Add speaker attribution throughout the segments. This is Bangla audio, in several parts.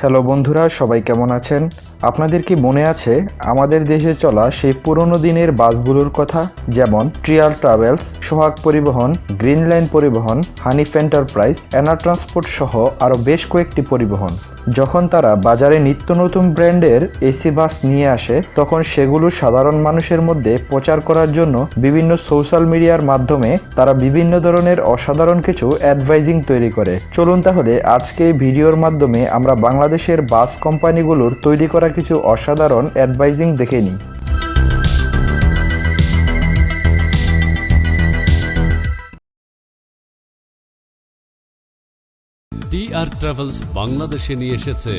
Speaker 1: হ্যালো বন্ধুরা, সবাই কেমন আছেন? আপনাদের কি মনে আছে আমাদের দেশে চলা সেই পুরনো দিনের বাসগুলোর কথা? যেমন ট্রিয়াল ট্রাভেলস সোহাগ পরিবহন গ্রিন লাইন পরিবহন হানিফ এন্টারপ্রাইজ এনা ট্রান্সপোর্ট সহ আরও বেশ কয়েকটি পরিবহন। যখন তারা বাজারে নিত্য নতুন ব্র্যান্ডের এসি বাস নিয়ে আসে, তখন সেগুলো সাধারণ মানুষের মধ্যে প্রচার করার জন্য বিভিন্ন সোশ্যাল মিডিয়ার মাধ্যমে তারা বিভিন্ন ধরনের অসাধারণ কিছু অ্যাডভাইজিং তৈরি করে। চলুন তাহলে আজকে ভিডিওর মাধ্যমে আমরা বাংলাদেশের বাস কোম্পানিগুলোর তৈরি করা কিছু অসাধারণ অ্যাডভাইজিং দেখে নিই।
Speaker 2: টিআর ট্রাভেলস বাংলাদেশে নিয়ে এসেছে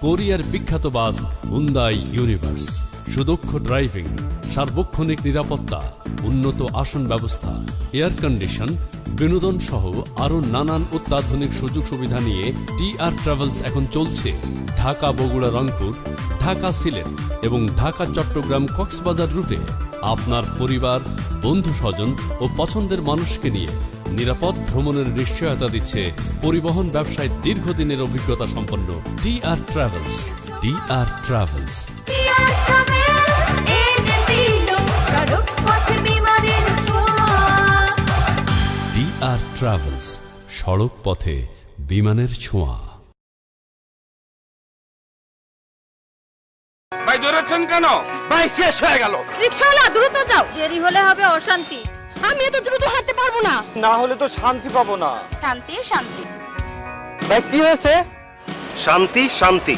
Speaker 2: কোরিয়ার বিখ্যাত বাস হুন্দাই ইউনিভার্স সুদক্ষ ড্রাইভিং, সার্বক্ষণিক নিরাপত্তা, উন্নত আসন ব্যবস্থা, এয়ার কন্ডিশন, বিনোদন সহ আরও নানান অত্যাধুনিক সুযোগ সুবিধা নিয়ে টিআর ট্রাভেলস এখন চলছে। ঢাকা, বগুড়া, রংপুর, ঢাকা, সিলেট এবং ঢাকা, চট্টগ্রাম, কক্সবাজার রুটে। আপনার পরিবার বন্ধু স্বজন ও পছন্দের মানুষকে নিয়ে নিরাপদ ভ্রমণের নিশ্চয়তা দিচ্ছে পরিবহন ব্যবসায় দীর্ঘদিনের অভিজ্ঞতা সম্পন্ন T R travels T R travels T R travels সড়ক পথে বিমানের ছোঁয়া।
Speaker 3: ভাই দৌড়াচ্ছেন কেন?
Speaker 4: ভাই শেষ হয়ে গেল।
Speaker 5: রিক্সাওয়ালা দ্রুত যাও। দেরি হলে হবে অশান্তি। আমি এত দ্রুত হাঁটতে পারব না।
Speaker 4: না হলে তো শান্তি পাবো না।
Speaker 5: শান্তি শান্তি।
Speaker 4: ভাই কি হয়েছে? শান্তি শান্তি।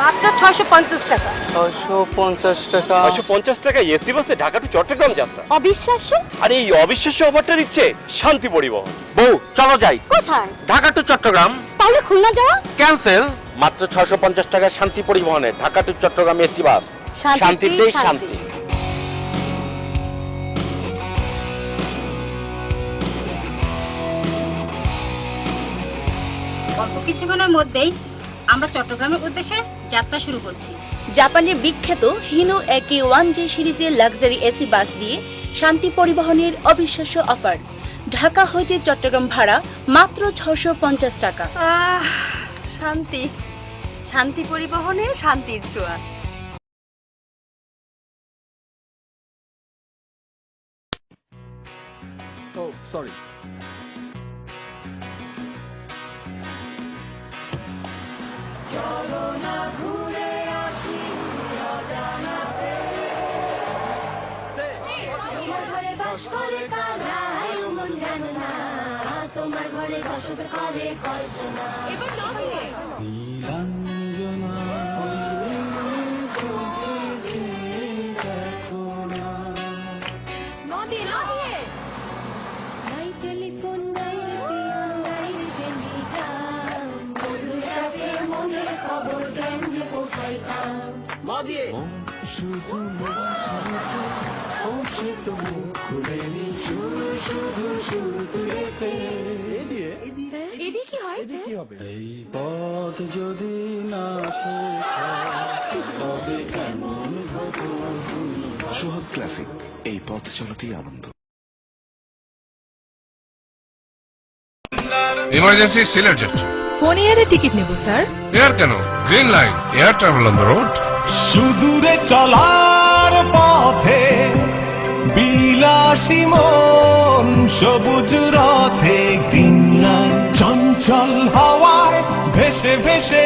Speaker 5: মাত্র ছয়শো পঞ্চাশ টাকা।
Speaker 4: ছয়শো পঞ্চাশ টাকা।
Speaker 6: ছয়শো পঞ্চাশ টাকা এসি বাসে ঢাকা টু চট্টগ্রাম যাত্রা।
Speaker 5: অবিশ্বাস্য?
Speaker 6: আর এই অবিশ্বাস্য অফারটা দিচ্ছে শান্তি পরিবহন।
Speaker 4: বউ চলো যাই।
Speaker 5: কোথায়?
Speaker 4: ঢাকা টু চট্টগ্রাম।
Speaker 5: তাহলে খুলনা যাওয়া?
Speaker 4: ক্যান্সেল।
Speaker 6: মাত্র ছয়শো পঞ্চাশ টাকা শান্তি পরিবহনে Dhaka to Chittagong AC bus. শান্তিতেই শান্তি।
Speaker 7: কিছুক্ষণের মধ্যেই আমরা চট্টগ্রামের উদ্দেশ্যে যাত্রা শুরু করছি।
Speaker 8: জাপানের বিখ্যাত Hino A K one J সিরিজের লাক্সারি এসি বাস দিয়ে শান্তি পরিবহনের অবিশ্বাস্য অফার। ঢাকা হইতে চট্টগ্রাম ভাড়া মাত্র ছশো পঞ্চাশ টাকা।
Speaker 5: আহ শান্তি। শান্তি পরিবহনে শান্তির ছোঁয়া
Speaker 7: বাস করে কারা মন জানে না তোমার ঘরে বসত করে কল্পনা নাই পিয়ান নাই টেলিগ্রাম বন্ধু আছে খবর কেমনে পৌঁছাইতাম শুধু
Speaker 9: সোহাগ ক্লাসিক এই পথ চলতেই আনন্দ।
Speaker 3: ইমার্জেন্সি সিলেট যাচ্ছে।
Speaker 5: কোন এয়ারে টিকিট নেব স্যার?
Speaker 3: এয়ার কেন? Green line air travel on the road
Speaker 10: সুদূরে চলার পথে বিলাসী মন সবুজ রথে গ্রিনল্যান্ড চঞ্চল হাওয়ায় ভেসে ভেসে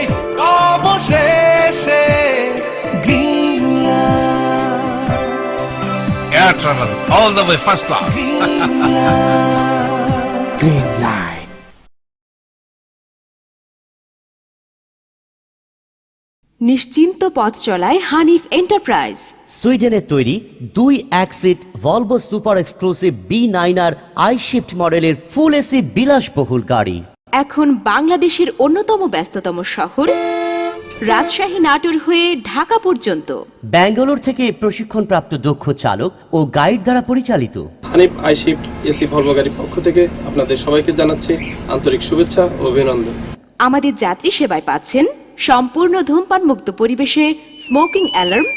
Speaker 10: অবশেষে the
Speaker 3: way, first class. Green light. Green class
Speaker 11: নিশ্চিন্ত পথ চলায় হানিফ এন্টারপ্রাইজ।
Speaker 12: সুইডেনের তৈরি দুই এক seat Volvo super exclusive B nine R I shift মডেলের ফুল এসি বিলাসবহুল গাড়ি।
Speaker 11: এখন বাংলাদেশের অন্যতম ব্যস্ততম শহর রাজশাহী নাটোর হয়ে ঢাকা পর্যন্ত।
Speaker 12: ব্যাঙ্গালোর থেকে প্রশিক্ষণপ্রাপ্ত দক্ষ চালক ও গাইড দ্বারা পরিচালিত।
Speaker 13: Hanif I shift AC Volvo গাড়ির পক্ষ থেকে আপনাদের সবাইকে জানাচ্ছি আন্তরিক শুভেচ্ছা ও অভিনন্দন।
Speaker 11: আমাদের যাত্রী সেবায় পাচ্ছেন সম্পূর্ণ ধূমপান মুক্ত পরিবেশে স্মোকিং অ্যালার্ম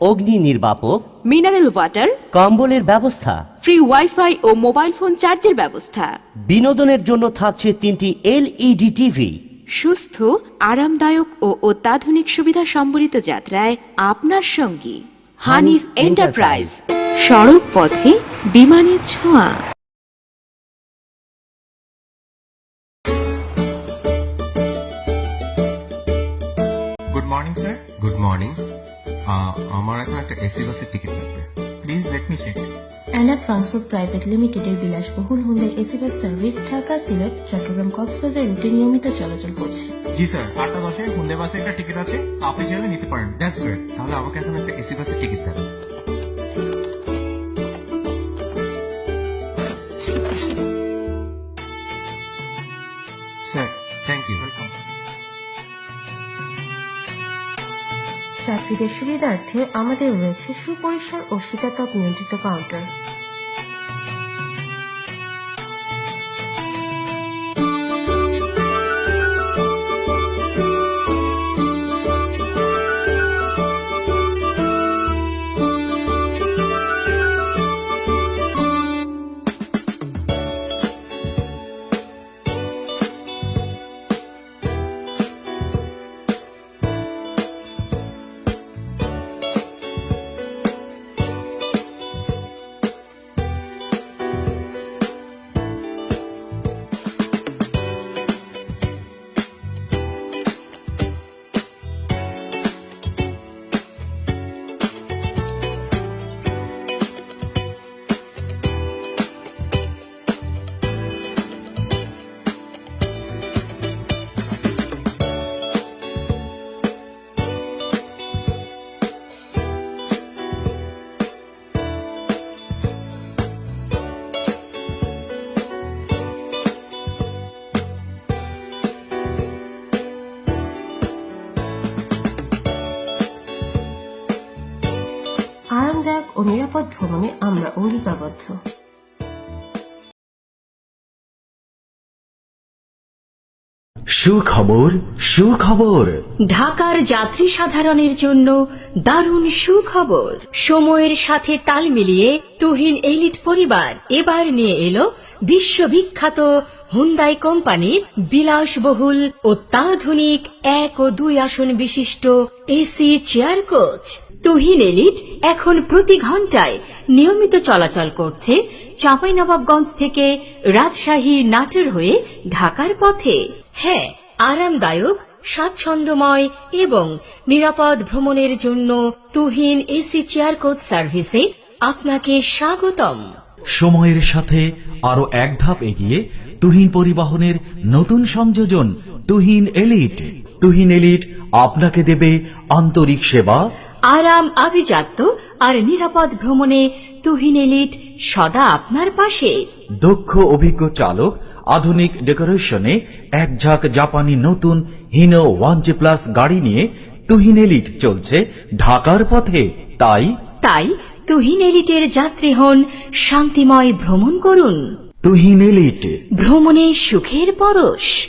Speaker 12: অগ্নি নির্বাপক
Speaker 11: মিনারেল ওয়াটার
Speaker 12: কম্বলের ব্যবস্থা
Speaker 11: ফ্রি ওয়াইফাই ও মোবাইল ফোন চার্জের ব্যবস্থা।
Speaker 12: বিনোদনের জন্য থাকছে তিনটি এলইডি টিভি
Speaker 11: সুস্থ আরামদায়ক ও অত্যাধুনিক সুবিধা সম্বলিত যাত্রায় আপনার সঙ্গী। হানিফ এন্টারপ্রাইজ সড়ক পথে বিমানের ছোঁয়া।
Speaker 14: মর্নিং আমার এখন একটা এসি বাসের টিকিট লাগবে। Please let me check
Speaker 15: Ena transport private লিমিটেডের বিলাসবহুল Hyundai AC bus service Dhaka Sylhet Chittagong Cox's Bazar রুটে নিয়মিত চলাচল করছে।
Speaker 14: জি স্যার আটটা দশে হুন্ডে বাসে একটা টিকিট আছে। আপনি চাইলে নিতে পারেন। দ্যাটস গ্রেট তাহলে আমাকে এখন একটা এসি বাসের টিকিট দেন। স্যার থ্যাংক ইউ ওয়েলকাম
Speaker 15: যাত্রীদের সুবিধার্থে আমাদের রয়েছে সুপরিসর ও শীতাতপ নিয়ন্ত্রিত কাউন্টার আমরা অঙ্গীকারবদ্ধ
Speaker 12: সুখবর সুখবর।
Speaker 11: ঢাকার যাত্রী সাধারণের জন্য দারুণ সুখবর।
Speaker 5: সময়ের সাথে তাল মিলিয়ে তুহিন এলিট পরিবার এবার নিয়ে এলো বিশ্ববিখ্যাত হুন্দাই কোম্পানির বিলাসবহুল অত্যাধুনিক এক ও দুই আসন বিশিষ্ট AC chair coach. Tuhin elite এখন প্রতি ঘন্টায় নিয়মিত চলাচল করছে চাঁপাইনবাবগঞ্জ থেকে রাজশাহী নাটোর হয়ে ঢাকার পথে। হ্যাঁ আরামদায়ক স্বাচ্ছন্দ্যময় এবং নিরাপদ ভ্রমণের জন্য তুহিন এসি চেয়ার কোচ সার্ভিসে আপনাকে স্বাগতম।
Speaker 16: সময়ের সাথে আরও এক ধাপ এগিয়ে তুহিন পরিবহনের নতুন সংযোজন তুহিন এলিট। তুহিন এলিট আপনাকে দেবে আন্তরিক সেবা
Speaker 5: আরাম আভিজাত্য আর নিরাপদ ভ্রমণে তুহিন এলিট সদা আপনার পাশে।
Speaker 16: দক্ষ অভিজ্ঞ চালক আধুনিক ডেকোরেশনে এক ঝাঁক জাপানি নতুন হিনো ওয়ান জি প্লাস গাড়ি নিয়ে তুহিন এলিট চলছে ঢাকার পথে। তাই
Speaker 5: তাই তুহিন এলিটের যাত্রী হন শান্তিময় ভ্রমণ করুন।
Speaker 16: তুহিন এলিট।
Speaker 5: ভ্রমণে সুখের পরশ।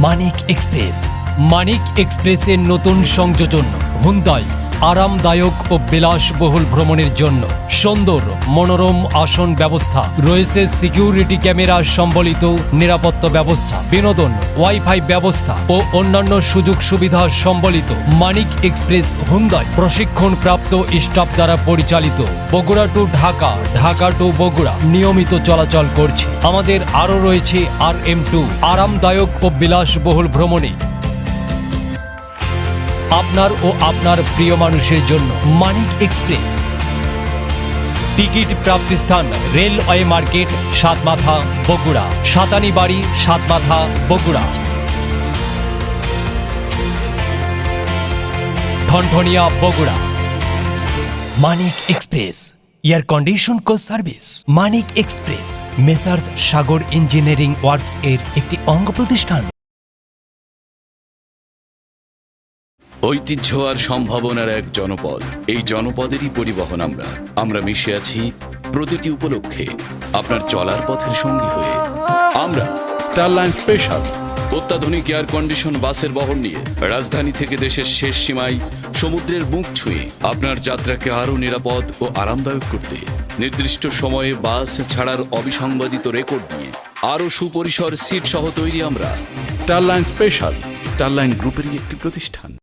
Speaker 17: মানিক এক্সপ্রেস। মানিক এক্সপ্রেসের নতুন সংযোজন হুন্দাই। আরামদায়ক ও বিলাসবহুল ভ্রমণের জন্য সুন্দর, মনোরম আসন ব্যবস্থা, রয়েছে সিকিউরিটি ক্যামেরা সম্বলিত নিরাপত্তা ব্যবস্থা, বিনোদন ওয়াইফাই ব্যবস্থা ও অন্যান্য সুযোগ সুবিধা সম্বলিত মানিক এক্সপ্রেস হুন্দাই প্রশিক্ষণ প্রাপ্ত স্টাফ দ্বারা পরিচালিত বগুড়া টু ঢাকা ঢাকা টু বগুড়া নিয়মিত চলাচল করছে। আমাদের আরও রয়েছে আর এম টু আরামদায়ক ও বিলাসবহুল ভ্রমণে আপনার ও আপনার প্রিয় মানুষের জন্য Manik express. Ticket প্রাপ্তিস্থান railway market, Satmatha, Bogura. Satani Bari, Satmatha, Bogura. Thanthania Bogura. Manik express, air condition co service. Manik express, messrs Sagar engineering works এর একটি অঙ্গ প্রতিষ্ঠান।
Speaker 18: ঐতিহ্য আর সম্ভাবনার এক জনপদ। এই জনপদেরই পরিবহন আমরা। আমরা মিশে আছি প্রতিটি উপলক্ষে আপনার চলার পথের সঙ্গী হয়ে। আমরা স্টারলাইন স্পেশাল অত্যাধুনিক এয়ার কন্ডিশন বাসের বহর নিয়ে রাজধানী থেকে দেশের শেষ সীমায় সমুদ্রের মুখ ছুঁয়ে আপনার যাত্রাকে আরও নিরাপদ ও আরামদায়ক করতে নির্দিষ্ট সময়ে বাস ছাড়ার অবিসংবাদিত রেকর্ড নিয়ে আরও সুপরিসর সিট সহ তৈরি আমরা। স্টারলাইন স্পেশাল স্টারলাইন গ্রুপেরই একটি প্রতিষ্ঠান।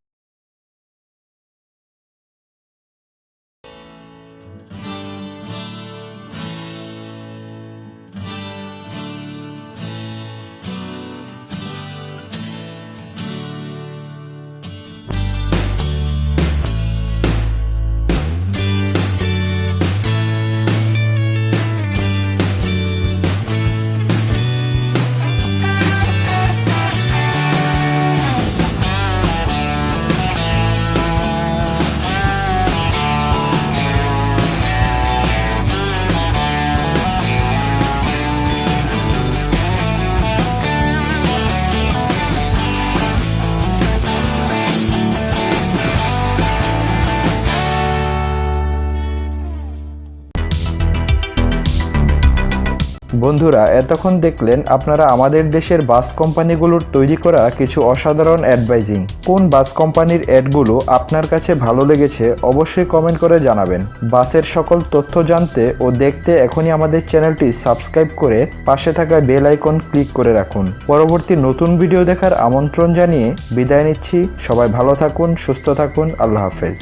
Speaker 1: বন্ধুরা, এতক্ষণ দেখলেন আপনারা আমাদের দেশের বাস কোম্পানিগুলোর তৈরি করা কিছু অসাধারণ অ্যাডভাইজিং কোন বাস কোম্পানির অ্যাডগুলো আপনার কাছে ভালো লেগেছে অবশ্যই কমেন্ট করে জানাবেন। বাসের সকল তথ্য জানতে ও দেখতে এখনই আমাদের চ্যানেলটি সাবস্ক্রাইব করে পাশে থাকা বেল আইকন ক্লিক করে রাখুন। পরবর্তী নতুন ভিডিও দেখার আমন্ত্রণ জানিয়ে বিদায় নিচ্ছি। সবাই ভালো থাকুন, সুস্থ থাকুন, আল্লাহ হাফেজ।